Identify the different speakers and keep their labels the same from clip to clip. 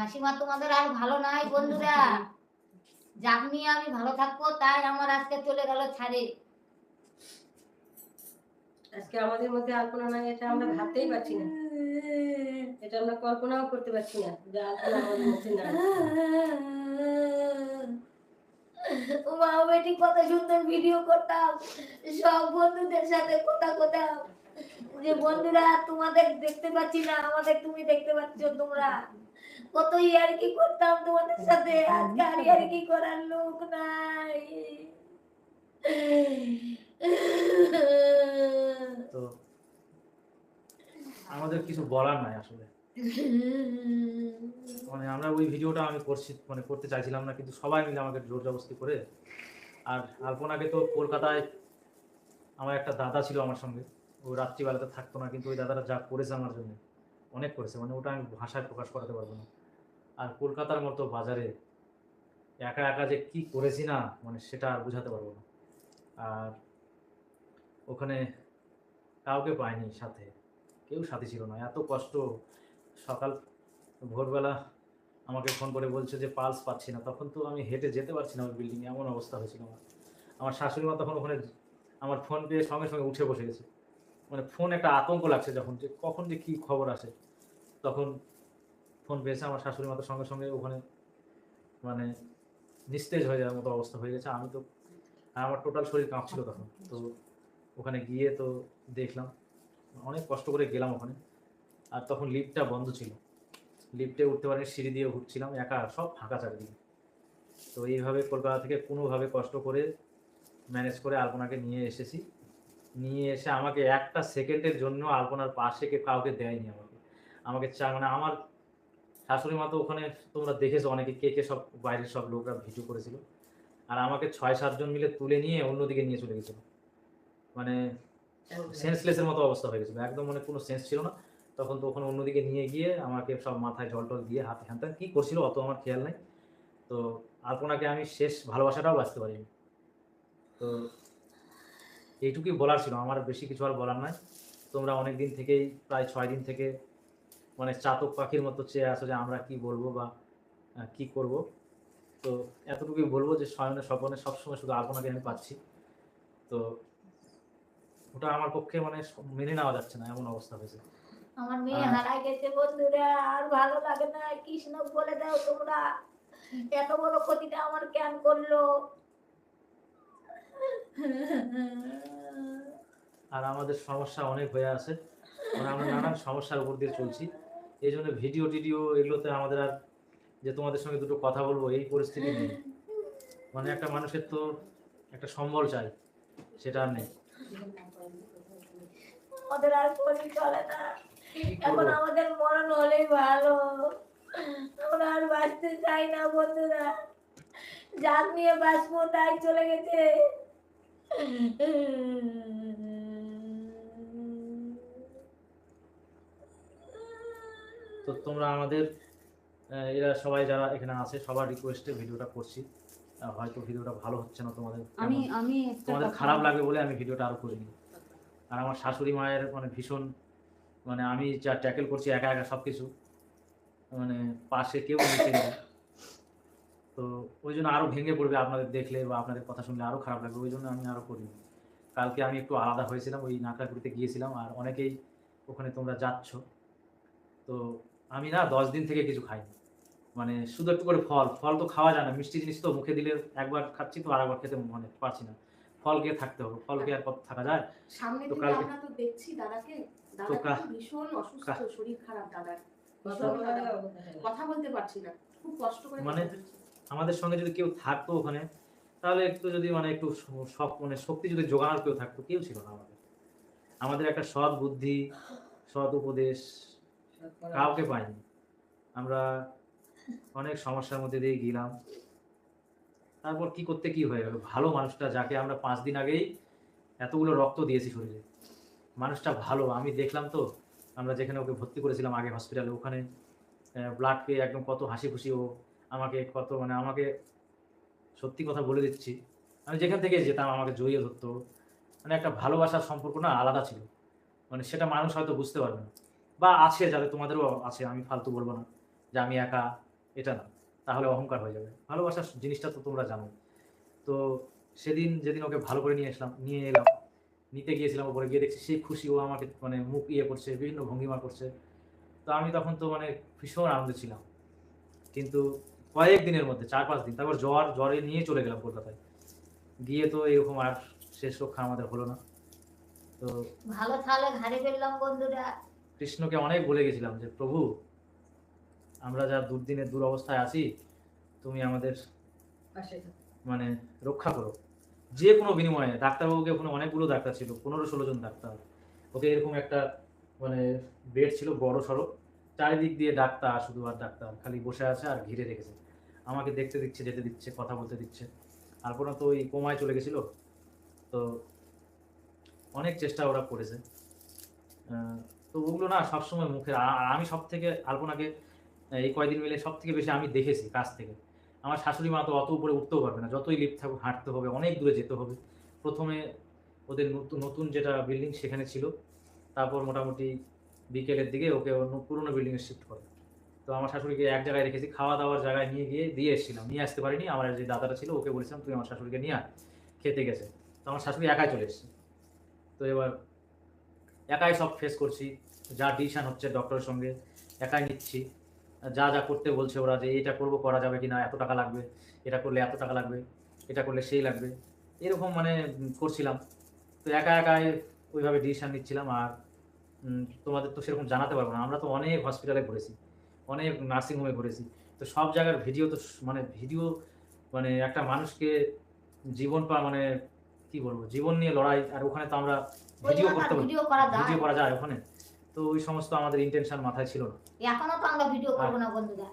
Speaker 1: মাসিমা তোমাদের আর ভালো নাই বন্ধুরা। যাক নিয়ে আমি ভালো থাকব তাই আমার আজকে চলে গেল ছাড়ে
Speaker 2: আজকে আমাদের মধ্যে আলপনা নাই এটা আমরা ভাবতেই পারছি না। এটা আমরা কল্পনাও করতে পারছি না যে আলপনা আমাদের মধ্যে নাই।
Speaker 1: মা বেটি কত সুন্দর ভিডিও করতাম। সব বন্ধুদের সাথে কথা করতাম যে বন্ধুরা তোমাদের দেখতে পাচ্ছি না আমাদের তুমি দেখতে পাচ্ছ তোমরা। কত ইয়ার কি করতাম তোমাদের সাথে? আজকে আর কি করার লোক নাই।
Speaker 3: তো আমাদের কিছু বলার নাই আসলে। মানে আমরা ওই ভিডিওটা আমি করছি মানে করতে চাইছিলাম না, কিন্তু সবাই মিলে আমাকে জোর জবরদস্তি করে। আর আলপনাকে তো কলকাতায় আমার একটা দাদা ছিল আমার সঙ্গে। ও রাত্রিবেলাতে থাকতো না, কিন্তু ওই দাদাটা যা করেছে আমার জন্য, অনেক করেছে। মানে ওটা আমি ভাষায় প্রকাশ করাতে পারব না। আর কলকাতার মতো বাজারে একা একা যে কি করেছি না মানে সেটা আর বোঝাতে পারব না। আর ওখানে কাউকে পাইনি সাথে, কেউ সাথে ছিল না। এত কষ্ট, সকাল, ভোরবেলা আমাকে ফোন করে বলছে যে পালস পাচ্ছি না। তখন তো আমি হেঁটে যেতে পারছি না ওই বিল্ডিংয়ে এমন অবস্থা হয়েছিল আমার। আমার শাশুড়ি মা তখন ওখানে আমার ফোন পেয়ে সঙ্গে সঙ্গে উঠে বসে গেছে। মানে ফোন একটা আতঙ্ক লাগছে যখন যে কখন যে কী খবর আসে। তখন ফোন পেয়েছে, আমার শাশুড়ি মা তো সঙ্গে সঙ্গে ওখানে মানে নিস্তেজ হয়ে যাওয়ার মতো অবস্থা হয়ে গেছে। আমি তো আমার টোটাল শরীর কাঁপছিল তখন। তো ওখানে গিয়ে তো দেখলাম, অনেক কষ্ট করে গেলাম ওখানে। আর তখন লিফটটা বন্ধ ছিল। লিফটে উঠতে পারিনি, সিঁড়ি দিয়ে উঠছিলাম, একা, সব ফাঁকা চারিদিকে। তো এইভাবে কলকাতা থেকে কোনোভাবে কষ্ট করে ম্যানেজ করে আলপনাকে নিয়ে এসেছি। নিয়ে এসে আমাকে একটা সেকেন্ডের জন্য আলপনার পাশে কে কাউকে দেয়নি আমাকে। আমাকে চা মানে আমার শাশুড়ি মা তো ওখানে তোমরা দেখেছ অনেকে কে কে সব বাইরের সব লোকরা ভিডিও করেছিল। আর আমাকে ছয় সাতজন মিলে তুলে নিয়ে অন্যদিকে নিয়ে চলে গেছিল। মানে সেন্সলেসের মতো অবস্থা হয়ে গেছিল। একদম মানে কোনো সেন্স ছিল না। তখন তো ওখানে অন্যদিকে নিয়ে গিয়ে আমাকে সব মাথায় জল টল দিয়ে হাতে হ্যান কী করছিল অত আমার খেয়াল নাই। তো আলপনাকে আমি শেষ ভালোবাসাটাও বাঁচতে পারিনি। তো এইটুকুই বলার ছিল। আমার বেশি কিছু আর বলার নাই। তোমরা অনেক দিন থেকেই প্রায় ছয় দিন থেকে মানে চাতক পাখির মতো চেয়ে আসো যে আমরা কি বলব বা কি করব? তো এতটুকুই বলব যে স্বয়নে স্বপনে সবসময় শুধু আলপনাকে আমি পাচ্ছি। তো ওটা আমার পক্ষে মানে মেনে নেওয়া যাচ্ছে না এমন অবস্থা হয়েছে।
Speaker 1: আমার মেয়ে
Speaker 3: আর-
Speaker 1: গেছে বন্ধুরা আর ভালো লাগে না। কৃষ্ণ বলে দাও তোমরা। এত বড় ক্ষতিটা আমার কেন করল?
Speaker 3: আর আমাদের সমস্যা অনেক হয়ে আছে। মানে আমরা নানান সমস্যার উপর দিয়ে চলছি। এই জন্য ভিডিও টিডিও এগুলোতে আমাদের আর যে তোমাদের সঙ্গে দুটো কথা বলব এই পরিস্থিতি নেই। মানে একটা মানুষের তো একটা সম্বল চাই সেটা আর নেই।
Speaker 1: আমাদের আর শরীর চলে না। এখন আমাদের মরণ হলেই ভালো। আমরা আর বাঁচতে চাই না বন্ধুরা। যাক নিয়ে বাঁচবো তাই চলে গেছে।
Speaker 3: তো তোমরা আমাদের এরা সবাই যারা এখানে আছে সবার রিকোয়েস্টে ভিডিওটা করছি। হয়তো ভিডিওটা ভালো হচ্ছে না তোমাদের।
Speaker 4: আমি আমি
Speaker 3: তোমাদের খারাপ লাগে বলে আমি ভিডিওটা আরও করিনি। আর আমার শাশুড়ি মায়ের মানে ভীষণ মানে আমি যা ট্যাকেল করছি একা একা সব কিছু মানে পাশে কেউ নিচে না তো ওই জন্য আরও ভেঙে পড়বে আপনাদের দেখলে বা আপনাদের কথা শুনলে আরও খারাপ লাগবে ওই জন্য আমি আরও করিনি। কালকে আমি একটু আলাদা হয়েছিলাম ওই নাকড়াকুড়িতে গিয়েছিলাম আর অনেকেই ওখানে তোমরা যাচ্ছ। তো আমি না দশ দিন থেকে কিছু খাইনি। মানে শুধু একটু করে ফল ফল তো খাওয়া যায় না মিষ্টি জিনিস তো মুখে দিলে একবার খাচ্ছি তো আর একবার খেতে মানে পারছি না। ফল খেয়ে থাকতে হবে ফল খেয়ে আর কত থাকা যায়?
Speaker 4: সামনে
Speaker 3: তো কালকে-
Speaker 4: আমরা তো দেখছি দাদাকে দাদা ভীষণ অসুস্থ শরীর খারাপ দাদার।
Speaker 2: কথা
Speaker 4: বলতে পারছি না খুব কষ্ট করে
Speaker 3: মানে- আমাদের সঙ্গে যদি কেউ থাকতো ওখানে তাহলে একটু যদি মানে একটু সব মানে শক্তি যদি জোগানোর কেউ থাকতো কেউ ছিল না আমাদের। আমাদের একটা সৎ বুদ্ধি সৎ উপদেশ কাউকে পাইনি। আমরা অনেক সমস্যার মধ্যে দিয়ে গেলাম। তারপর কি করতে কি হয়ে গেল? ভালো মানুষটা যাকে আমরা পাঁচ দিন আগেই এতগুলো রক্ত দিয়েছি শরীরে। মানুষটা ভালো, আমি দেখলাম তো, আমরা যেখানে ওকে ভর্তি করেছিলাম আগে হসপিটালে ওখানে ব্লাড পেয়ে একদম কত হাসি খুশি ও, আমাকে কত মানে আমাকে সত্যি কথা বলে দিচ্ছি। আমি যেখান থেকে যেতাম, আমাকে জড়িয়ে ধরতো। মানে একটা ভালোবাসার সম্পর্ক না আলাদা ছিল। মানে সেটা মানুষ হয়তো বুঝতে পারবে না। বা আছে, যাদের তোমাদেরও আছে, আমি ফালতু বলব না যে আমি একা, এটা না। তাহলে অহংকার হয়ে যাবে। ভালোবাসার জিনিসটা তো তোমরা জানো। তো সেদিন যেদিন ওকে ভালো করে নিয়ে আসলাম, নিয়ে এলাম, নিতে গিয়েছিলাম ওপরে, গিয়ে দেখছি সেই খুশি, ও আমাকে মানে মুখ ইয়ে করছে, বিভিন্ন ভঙ্গিমা করছে। তো আমি তখন তো মানে ভীষণ আনন্দে ছিলাম। কিন্তু কয়েক দিনের মধ্যে, চার পাঁচ দিন, তারপর জ্বর, জ্বরে নিয়ে চলে গেলাম কলকাতায়। গিয়ে তো এরকম আর শেষ রক্ষা আমাদের হলো না। তো
Speaker 1: ভালো তাহলে ঘাড়ে ফেললাম বন্ধুরা।
Speaker 3: কৃষ্ণকে অনেক বলে গেছিলাম যে প্রভু আমরা যা দুর্দিনের দুরবস্থায় আছি তুমি আমাদের মানে রক্ষা করো। যে কোনো বিনিময়ে ডাক্তারবাবুকে ওখানে অনেকগুলো ডাক্তার ছিল পনেরো ষোলো জন ডাক্তার। ওকে এরকম একটা মানে বেড ছিল বড় সড়ো চারিদিক দিয়ে ডাক্তার শুধু আর ডাক্তার খালি বসে আছে আর ঘিরে রেখেছে। আমাকে দেখতে দিচ্ছে যেতে দিচ্ছে কথা বলতে দিচ্ছে। আলপনা তো ওই কোমায় চলে গেছিল। তো অনেক চেষ্টা ওরা করেছে। তো ওগুলো না সবসময় আর আমি সব থেকে আলপনাকে এই কয়দিন মিলে সব থেকে বেশি আমি দেখেছি কাছ থেকে। আমার শাশুড়ি মা তো অত উপরে উঠতেও পারবে না। যতই লিফট থাকুক, হাঁটতে হবে, অনেক দূরে যেতে হবে। প্রথমে ওদের নতুন নতুন যেটা বিল্ডিং সেখানে ছিল। তারপর মোটামুটি বিকেলের দিকে ওকে অন্য পুরোনো বিল্ডিংয়ে শিফট করে। তো আমার শাশুড়িকে এক জায়গায় রেখেছি খাওয়া দাওয়ার জায়গায় নিয়ে গিয়ে দিয়ে এসেছিলাম। নিয়ে আসতে পারিনি। আমার যে দাদাটা ছিল, ওকে বলেছিলাম, তুই আমার শাশুড়িকে নিয়ে খেতে গেছে। তো আমার শাশুড়ি একাই চলে এসেছে। তো এবার একাই সব ফেস করছি, যা ডিসিশন হচ্ছে ডক্টরের সঙ্গে, একাই নিচ্ছি। যা যা করতে বলছে ওরা যে এটা করব, করা যাবে কি না এত টাকা লাগবে, এটা করলে এত টাকা লাগবে, এটা করলে সেই লাগবে। এরকম মানে করছিলাম। তো একা একাই ওইভাবে ডিসিশান নিচ্ছিলাম আর তোমাদের তো সেরকম জানাতে পারব না। আমরা তো অনেক হসপিটালে ঘুরেছি, অনেক নার্সিংহোমে ঘুরেছি। তো সব জায়গার ভিডিও তো মানে ভিডিও মানে একটা মানুষকে জীবন পা মানে কি বলব, জীবন নিয়ে লড়াই। আর ওখানে তো আমরা ভিডিও করতে
Speaker 1: ভিডিও করা যায়।
Speaker 3: ভিডিও করা যায় ওখানে। তো ওই সমস্ত আমাদের ইন্টেনশন মাথায় ছিল না।
Speaker 1: এখনও তো আমরা ভিডিও করব না বন্ধুরা।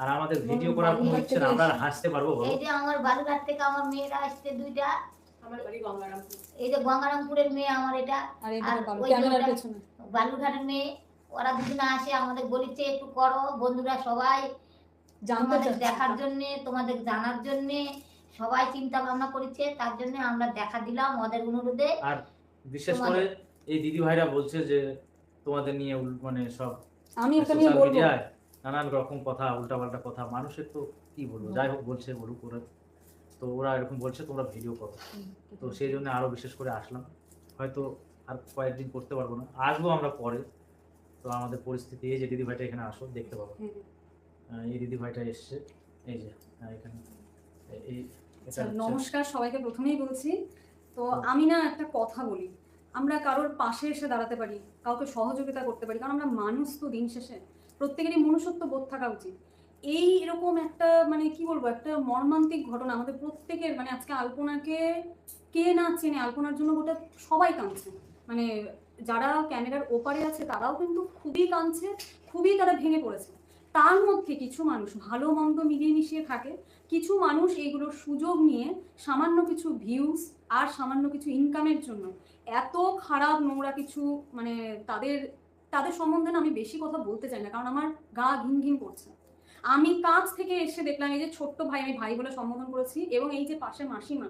Speaker 3: আর আমাদের ভিডিও করার কোনো ইচ্ছে না। আমরা হাসতে পারব
Speaker 1: এই যে আমার বালুঘাট থেকে আমার মেয়েরা আসছে দুইটা।
Speaker 4: আমার বাড়ি গঙ্গারামপুর।
Speaker 1: এই যে গঙ্গারামপুরের মেয়ে আমার এটা।
Speaker 5: আর
Speaker 1: ওই বালুঘাটের মেয়ে ওরা দুজনে আসে আমাদের বলিছে একটু করো। বন্ধুরা সবাই তোমাদের দেখার জন্য তোমাদের জানার জন্য সবাই চিন্তা ভাবনা করেছে। তার জন্য আমরা দেখা দিলাম ওদের অনুরোধে।
Speaker 3: আর বিশেষ করে এই দিদি ভাইরা বলছে যে তোমাদের নিয়ে মানে সব
Speaker 5: আমি একটা নিয়ে বলব।
Speaker 3: নানান রকম কথা উল্টাপাল্টা কথা মানুষের তো কি বলব? যাই হোক বলছে বলুক ওরা। তো ওরা এরকম বলছে তোমরা ভিডিও করো। তো সেই জন্য আরও বিশেষ করে আসলাম। হয়তো আর কয়েকদিন করতে পারব না। আসব আমরা পরে। তো আমাদের পরিস্থিতি এই যে দিদি ভাইটা এখানে আসো দেখতে পাবো। এই দিদি ভাইটা এসছে। এই যে এখানে এই- এই
Speaker 5: আচ্ছা, নমস্কার সবাইকে প্রথমেই বলছি। তো আমি না একটা কথা বলি। আমরা কারোর পাশে এসে দাঁড়াতে পারি কাউকে সহযোগিতা করতে পারি কারণ আমরা মানুষ তো দিন শেষে। প্রত্যেকেরই মনুষ্যত্ব বোধ থাকা উচিত। এই এরকম একটা মানে কি বলব একটা মর্মান্তিক ঘটনা আমাদের প্রত্যেকের মানে আজকে আলপনাকে কে না চেনে আলপনার জন্য গোটা সবাই কাঁদছে। মানে যারা ক্যামেরার ওপারে আছে তারাও কিন্তু খুবই কাঁদছে খুবই তারা ভেঙে পড়েছে। তার মধ্যে কিছু মানুষ ভালো মন্দ মিলিয়ে মিশিয়ে থাকে। কিছু মানুষ এইগুলোর সুযোগ নিয়ে সামান্য কিছু ভিউজ আর সামান্য কিছু ইনকামের জন্য এত খারাপ নোংরা কিছু মানে তাদের তাদের সম্বন্ধে না আমি বেশি কথা বলতে চাই না, কারণ আমার গা ঘিন ঘিন করছে। আমি কাছ থেকে এসে দেখলাম এই যে ছোট্ট ভাই, আমি ভাই বলে সম্বোধন করেছি এবং এই যে পাশে মাসিমা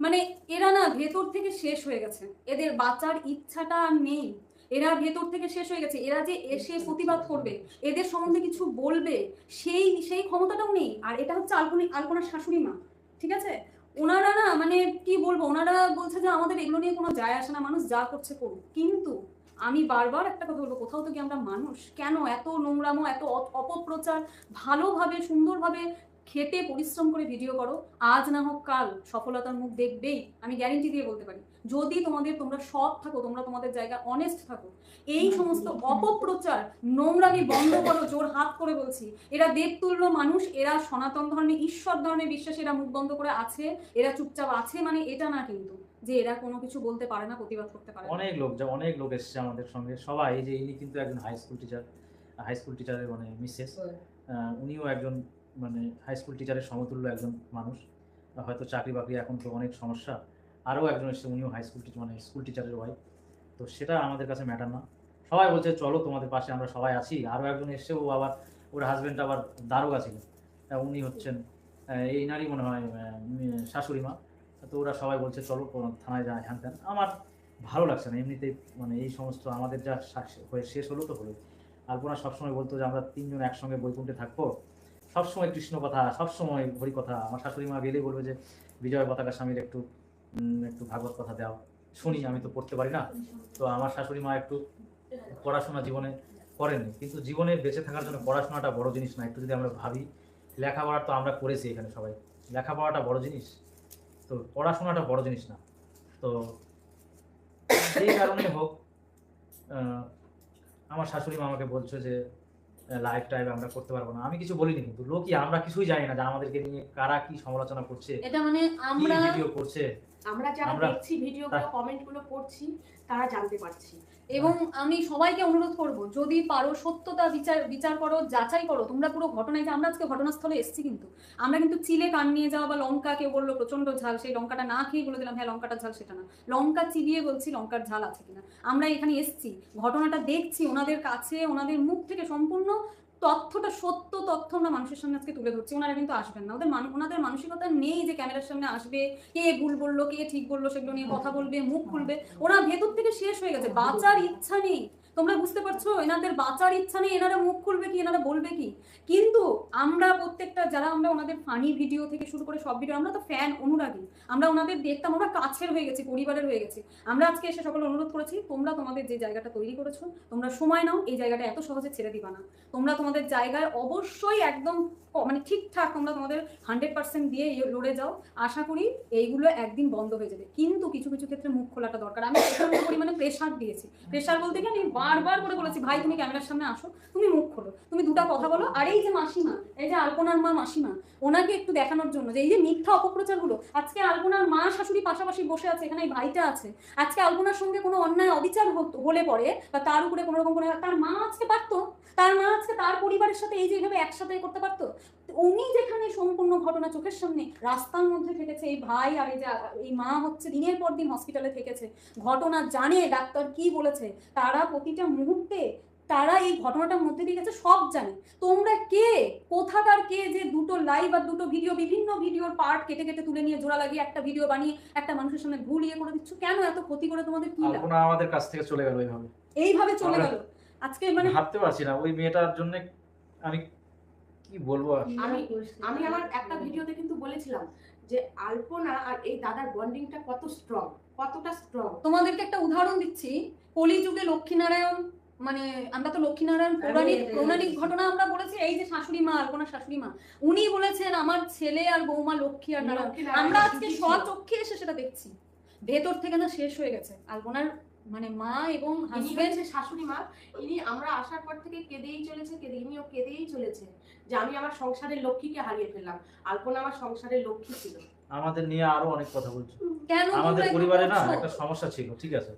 Speaker 5: মানে এরা না ভেতর থেকে শেষ হয়ে গেছে। এদের বাঁচার ইচ্ছাটা আর নেই। এরা ভেতর থেকে শেষ হয়ে গেছে, এরা যে এসে প্রতিবাদ করবে, এদের সম্বন্ধে কিছু বলবে, সেই সেই ক্ষমতাটাও নেই। আর এটা হচ্ছে আলপনা আলপনার শাশুড়ি মা, ঠিক আছে? ওনারা না মানে কি বলব, ওনারা বলছে যে আমাদের এগুলো নিয়ে কোনো যায় আসে না, মানুষ যা করছে করুক। কিন্তু আমি বারবার একটা কথা বলব, কোথাও তো কি আমরা মানুষ? কেন এত নোংরামো, এত অপপ্রচার? ভালোভাবে, সুন্দরভাবে খেটে পরিশ্রম করে ভিডিও করো। আজ না হোক কাল সফলতার মুখ দেখবেই আমি গ্যারেন্টি দিয়ে বলতে পারি। যদি তোমাদের তোমরা সৎ থাকো তোমরা তোমাদের জায়গা অনেস্ট থাকো এই সমস্ত অপপ্রচার নোংরামি বন্ধ করো জোর হাত করে বলছি। এরা দেবতুল্য মানুষ এরা সনাতন ধর্মে ঈশ্বর ধর্মে বিশ্বাসী এরা মুখ বন্ধ করে আছে এরা চুপচাপ আছে মানে এটা না কিন্তু যে এরা কোনো কিছু বলতে পারে না প্রতিবাদ করতে পারে
Speaker 3: অনেক লোক যা অনেক লোক এসেছে আমাদের সঙ্গে। সবাই যে ইনি কিন্তু একজন high school teacher high school টিচারের মানে মিসেস উনিও একজন মানে হাই স্কুল টিচারের সমতুল্য একজন মানুষ। হয়তো চাকরি বাকরি এখন তো অনেক সমস্যা। আরও একজন এসেছে উনিও হাই স্কুল টিচার মানে স্কুল টিচারের ওয়াইফ তো সেটা আমাদের কাছে ম্যাটার না। সবাই বলছে চলো তোমাদের পাশে আমরা সবাই আছি। আরও একজন এসছে ও আবার ওর হাজব্যান্ড আবার দারোগা আহ, উনি হচ্ছেন এই নারী মনে হয় শাশুড়ি মা। তো ওরা সবাই বলছে চলো থানায় যায় হ্যান ত্যান। আমার ভালো লাগছে না এমনিতেই মানে এই সমস্ত আমাদের যা হয়ে শেষ হলো তো হলো আলপনা সবসময় বলতো যে আমরা তিনজন একসঙ্গে বৈকুণ্ঠে থাকব। সবসময় কৃষ্ণ কথা সবসময় হরি কথা আমার শাশুড়ি মা গেলেই বলবে যে, বিজয় পতাকা স্বামীর একটু একটু ভাগবত কথা দাও। শুনি, আমি তো পড়তে পারি না। তো আমার শাশুড়ি মা একটু পড়াশোনা জীবনে করেনি। কিন্তু জীবনে বেঁচে থাকার জন্য পড়াশোনাটা বড় জিনিস না। একটু যদি আমরা ভাবি লেখাপড়া তো আমরা করেছি এখানে সবাই। লেখাপড়াটা বড় জিনিস। তো পড়াশোনাটা বড় জিনিস না। তো এই কারণে হোক আমার শাশুড়ি মা আমাকে বলছে যে লাইফ টাইপ আমরা করতে পারব না। আমি কিছু বলিনি কিন্তু লোকই আমরা কিছুই জানি না যে আমাদেরকে নিয়ে কারা কি সমালোচনা করছে
Speaker 5: এটা মানে আমরা
Speaker 3: ভিডিও করছে।
Speaker 4: আমরা যারা দেখছি ভিডিওগুলো কমেন্টগুলো পড়ছি তারা জানতে পারছি।
Speaker 5: এবং আমি সবাইকে অনুরোধ করব যদি পারো সত্যতা বিচার বিচার করো যাচাই করো তোমরা পুরো ঘটনায় যে আমরা আজকে ঘটনাস্থলে এসেছি কিন্তু আমরা কিন্তু চিলে কান নিয়ে যাওয়া বা লঙ্কা কেউ বলল প্রচণ্ড ঝাল সেই লঙ্কাটা না খেয়ে বলে দিলাম হ্যাঁ লঙ্কাটা ঝাল সেটা না। লঙ্কা চিবিয়ে বলছি লঙ্কার ঝাল আছে কিনা। আমরা এখানে এসেছি ঘটনাটা দেখছি ওনাদের কাছে ওনাদের মুখ থেকে সম্পূর্ণ তথ্যটা, সত্য তথ্য আমরা মানুষের সামনে আজকে তুলে ধরছি। ওনারা কিন্তু আসবেন না। ওদের ওনাদের মানসিকতা নেই যে ক্যামেরার সামনে আসবে, কে ভুল বলল, কে ঠিক বলল, সেগুলো নিয়ে কথা বলবে, মুখ খুলবে। ওরা ভেতর থেকে শেষ হয়ে গেছে। বাঁচার ইচ্ছা নেই। তোমরা বুঝতে পারছ, এনাদের বাঁচার ইচ্ছা নেই, এনারা মুখ খুলবে কি, এনারা বলবে কি? কিন্তু আমরা প্রত্যেকটা, যারা আমরা ওনাদের ফানি ভিডিও থেকে শুরু করে সব ভিডিও আমরা তো ফ্যান অনুরাগী। আমরা ওনাদের দেখতাম, আমরা কাছের হয়ে গেছি, পরিবারের হয়ে গেছি। আমরা আজকে এসে সকলে অনুরোধ করেছি, তোমরা তোমাদের যে জায়গাটা তৈরি করেছ, তোমরা সময় নাও, এই জায়গাটা এত সহজে ছেড়ে দিবা না। তোমরা তোমাদের জায়গায় অবশ্যই একদম মানে ঠিকঠাক তোমরা তোমাদের হান্ড্রেড পার্সেন্ট দিয়ে লড়ে যাও। আশা করি এইগুলো একদিন বন্ধ হয়ে যাবে। কিন্তু কিছু কিছু ক্ষেত্রে মুখ খোলাটা দরকার। আমি পরিমাণে প্রেশার দিয়েছি। প্রেশার বলতে কি, আমি বারবার করে বলেছি, ভাই, তুমি ক্যামেরার সামনে আসো, তুমি মুখ খোলো, তুমি দুটো কথা বলো। আর এই যে মাসিমা, এই যে আলপনার মা মাসিমা, ওনাকে একটু দেখানোর জন্য, যে এই যে মিথ্যা অপপ্রচারগুলো, আজকে আলপনার মা শাশুড়ি পাশাপাশি বসে আছে, এখানে এই ভাইটা আছে, আজকে আলপনার সঙ্গে কোনো অন্যায়, অবিচার হলে পরে, বা তার উপরে কোনো রকম কোনো, তার মা আজকে পারতো, তার মা আজকে তার পরিবারের সাথে এই যে এইভাবে একসাথে করতে পারতো? উনি যেখানে সম্পূর্ণ ঘটনা চোখের সামনে রাস্তার মধ্যে থেকেছে এই ভাই আর এই যে এই মা হচ্ছে দিনের পর দিন হসপিটালে থেকেছে ঘটনা জানে ডাক্তার কি বলেছে তারা প্রতিটা মুহূর্তে তারা এই ঘটনাটার মধ্যে দিয়ে গেছে সব জানে। তোমরা কে? কোথাকার কে? যে দুটো লাইভ আর দুটো ভিডিও বিভিন্ন ভিডিওর পার্ট কেটে কেটে তুলে নিয়ে জোড়া লাগিয়ে একটা ভিডিও বানিয়ে একটা মানুষের সামনে ভুল ইয়ে করে দিচ্ছ কেন এত ক্ষতি করে তোমাদের কি লাভ?
Speaker 3: আমাদের কাছ থেকে চলে গেল এইভাবে।
Speaker 5: এইভাবে চলে গেল। আজকে মানে
Speaker 3: ভাবতে পারছি না ওই মেয়েটার জন্য আমি কি বলব
Speaker 4: আমি আমি আমার একটা ভিডিওতে কিন্তু বলেছিলাম যে আলপনা আর এই দাদার বন্ডিংটা কত স্ট্রং কতটা স্ট্রং
Speaker 5: তোমাদেরকে একটা উদাহরণ দিচ্ছি কলিযুগে লক্ষ্মীনারায়ণ মানে আমরা তো লক্ষ্মীনারায়ণ পৌরাণিক পৌরাণিক ঘটনা আমরা বলেছি এই যে শাশুড়ি মা আলপনা শাশুড়ি মা উনি বলেছেন আমার ছেলে আর বৌমা লক্ষ্মী আর নারায়ণ। আমরা আজকে। স্বচক্ষে এসে সেটা দেখছি। ভেতর থেকে না শেষ হয়ে গেছে আলপনার মানে মা এবং হাজবেন্ড
Speaker 4: শাশুড়ি মা। ইনি আমরা আসার পর থেকে কেঁদেই চলেছে কেঁদে ইনিও কেঁদেই চলেছে যে আমি আমার সংসারের লক্ষ্মীকে হারিয়ে ফেললাম। আলপনা আমার সংসারের লক্ষ্মী ছিল।
Speaker 3: আমাদের নিয়ে আরও অনেক কথা বলছো।
Speaker 5: কেন
Speaker 3: আমাদের পরিবারে না একটা সমস্যা ছিল ঠিক আছে?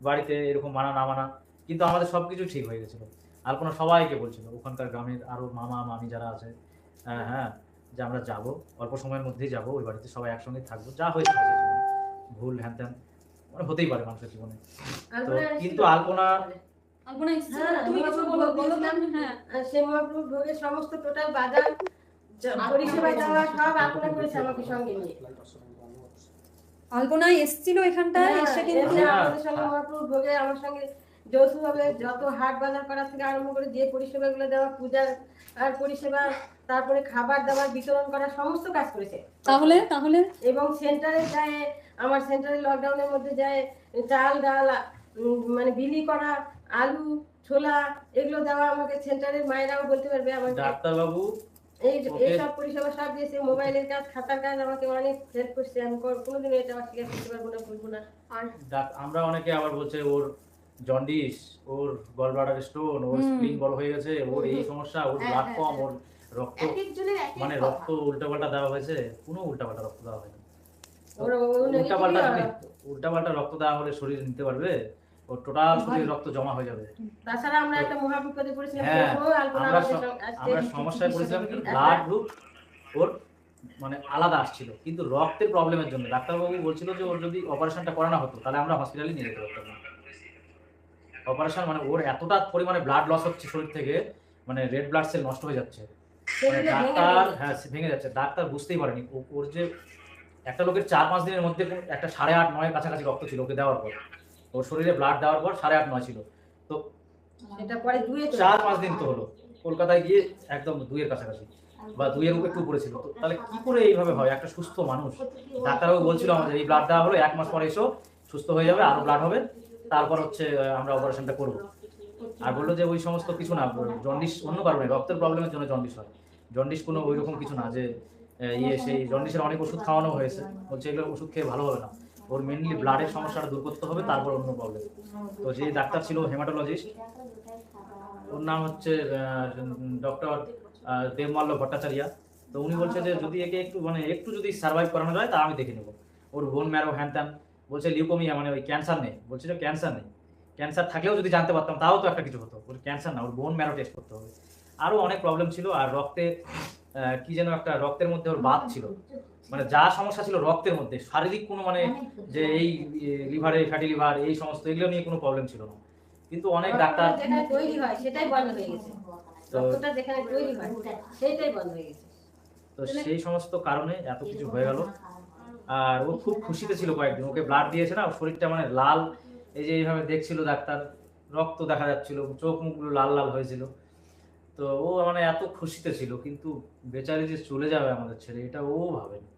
Speaker 3: বাড়িতে এরকম মানা না মানা কিন্তু আমাদের সবকিছু ঠিক হয়ে গেছিল। আলপনা সবাইকে বলছিল ওখানকার গ্রামের আরও মামা মামি যারা আছে হ্যাঁ হ্যাঁ যে আমরা যাব অল্প সময়ের মধ্যেই যাব ওই বাড়িতে সবাই একসঙ্গে থাকব যা হয়েছে হয়েছে। ভুল হ্যান ত্যান। মানে হতেই পারে মানুষের জীবনে। তো কিন্তু আলপনা
Speaker 5: আলপনা
Speaker 2: হ্যাঁ,
Speaker 5: তুমি কিছু বলো হ্যাঁ।
Speaker 2: সে মহাপ্রভু ভোগের সমস্ত টোটাল বাজার যা- পরিষেবা দেওয়া সব আলপনা করেছে আমাকে সঙ্গে নিয়ে।
Speaker 5: আলপনা এসছিল এখানটায়?
Speaker 2: হ্যাঁ,
Speaker 5: এসে কিন্তু
Speaker 2: আমাদের সঙ্গে মহাপ্রভু ভোগে আমার সঙ্গে যৌথভাবে যত হাট বাজার করা থেকে আরম্ভ করে যে পরিষেবাগুলো দেওয়া পূজার আর পরিষেবা তারপরে খাবার দাবার বিতরণ করা সমস্ত কাজ করেছে।
Speaker 5: তাহলে তাহলে?
Speaker 2: এবং সেন্টারে যায় আমার সেন্টারে লকডাউনের মধ্যে যায় চাল ডাল মানে বিলি করা আলু ছোলা এগুলো দেওয়া আমাকে সেন্টারের মায়েরাও বলতে পারবে আমাকে
Speaker 3: ডাক্তারবাবু
Speaker 2: এই। এইসব পরিষেবা সব দিয়েছে মোবাইলের কাজ খাতার কাজ আমাকে অনেক হেল্প করছে আমি কো- কোনোদিনও এটা অস্বীকার করতে পারব না বলব না
Speaker 4: আর
Speaker 3: আমরা অনেকে আবার বলছে ওর জন্ডিস ওর গলব্লাডার স্টোন ওর। স্প্লিন বড় হয়ে গেছে ওর এই সমস্যা ওর
Speaker 4: হ্যাঁ,
Speaker 3: ব্লাড
Speaker 4: হ্যাঁ,
Speaker 3: কম
Speaker 4: হ্যাঁ।
Speaker 3: ওর রক্ত মানে রক্ত উল্টাপাল্টা দেওয়া হয়েছে কোনো উল্টাপাল্টা রক্ত দেওয়া হয়নি
Speaker 2: হয়।
Speaker 3: উল্টাপাল্টা রক্ত দেওয়া হলে শরীর নিতে পারবে ওর টোটাল শরীর রক্ত জমা হয়ে যাবে।
Speaker 2: তাছাড়া আমরা একটা মহাবিপদে পড়েছিলাম
Speaker 3: হ্যাঁ, আমরা সমস্যায় পড়েছিলাম কি ব্লাড গ্রুপ ওর মানে আলাদা আসছিল কিন্তু রক্তের প্রবলেমের জন্য। ডাক্তারবাবু বলছিল যে ওর যদি অপারেশনটা করানো হতো তাহলে আমরা হসপিটালে নিয়ে যেতে পারতাম না। অপারেশন মানে ওর এতটা পরিমাণে ব্লাড লস হচ্ছে শরীর থেকে মানে রেড ব্লাড সেল নষ্ট হয়ে যাচ্ছে। মানে ডাক্তার হ্যাঁ সে ভেঙে যাচ্ছে। ডাক্তার বুঝতেই পারেনি ওর যে একটা লোকের চার পাঁচ দিনের মধ্যে একটা সাড়ে আট নয়ের কাছাকাছি রক্ত ছিল ওকে দেওয়ার পর। ওর শরীরে ব্লাড দেওয়ার পর সাড়ে আট নয় ছিল।
Speaker 2: এটা পরে দুয়ে
Speaker 3: চার পাঁচ দিন তো হলো। কলকাতায় গিয়ে একদম দুইয়ের কাছাকাছি। বা দুইয়ের উপর একটু উপরে ছিল তো তাহলে কি করে এইভাবে হয়? একটা সুস্থ মানুষ। ডাক্তারবাবু বলছিল আমাদের এই ব্লাড দেওয়া হলো এক মাস পরে এসো সুস্থ হয়ে যাবে আরও ব্লাড হবে তারপর হচ্ছে আমরা অপারেশনটা করব। আর বলল যে ওই সমস্ত কিছু না জন্ডিস অন্য কারণে রক্তের প্রবলেমের জন্য জন্ডিস হয়। জন্ডিস কোনো ওই রকম কিছু না যে ইয়ে সেই জন্ডিসের অনেক ওষুধ খাওয়ানো হয়েছে। বলছে এগুলো ওষুধ খেয়ে ভালো হবে না। ওর মেনলি ব্লাডের সমস্যাটা দূর করতে হবে তারপর অন্য প্রবলেম তো যে ডাক্তার ছিল হেমাটোলজিস্ট ওর নাম হচ্ছে ডক্টর দেবমাল্য ভট্টাচার্য। তো উনি বলছে যে যদি একে একটু মানে একটু যদি সার্ভাইভ করানো যায় তা আমি দেখে নেব। ওর বোন ম্যারো হ্যান ত্যান বলছে লিউকোমিয়া মানে ওই ক্যান্সার নেই। বলছে যে ক্যান্সার নেই। ক্যান্সার থাকলেও যদি জানতে পারতাম তাও তো একটা কিছু হতো। ওর ক্যান্সার না ওর বোন ম্যারো টেস্ট করতে হবে। আরও অনেক প্রবলেম ছিল আর রক্তে কি যেন একটা রক্তের মধ্যে ওর বাত ছিল। মানে যা সমস্যা ছিল রক্তের মধ্যে। শারীরিক কোনো মানে যে এই লিভারে ফ্যাটি লিভার এই সমস্ত এগুলো নিয়ে কোনো প্রবলেম ছিল না। কিন্তু অনেক ডাক্তার
Speaker 2: তৈরি হয় সেটাই বন্ধ হয়ে গেছে।
Speaker 3: তো
Speaker 2: রক্তটা যেখানে তৈরি হয় সেটাই বন্ধ হয়ে গেছে।
Speaker 3: তো সেই সমস্ত কারণে এত কিছু হয়ে গেল। আর ও খুব খুশিতে ছিল কয়েকদিন। ওকে ব্লাড দিয়েছে না শরীরটা মানে লাল। এই যে এইভাবে দেখছিল ডাক্তার রক্ত দেখা যাচ্ছিল চোখ মুখগুলো লাল লাল হয়েছিল। তো ও মানে এত খুশিতে ছিল, কিন্তু বেচারি যে চলে যাবে আমাদের ছেলে এটা ও ভাবেনি।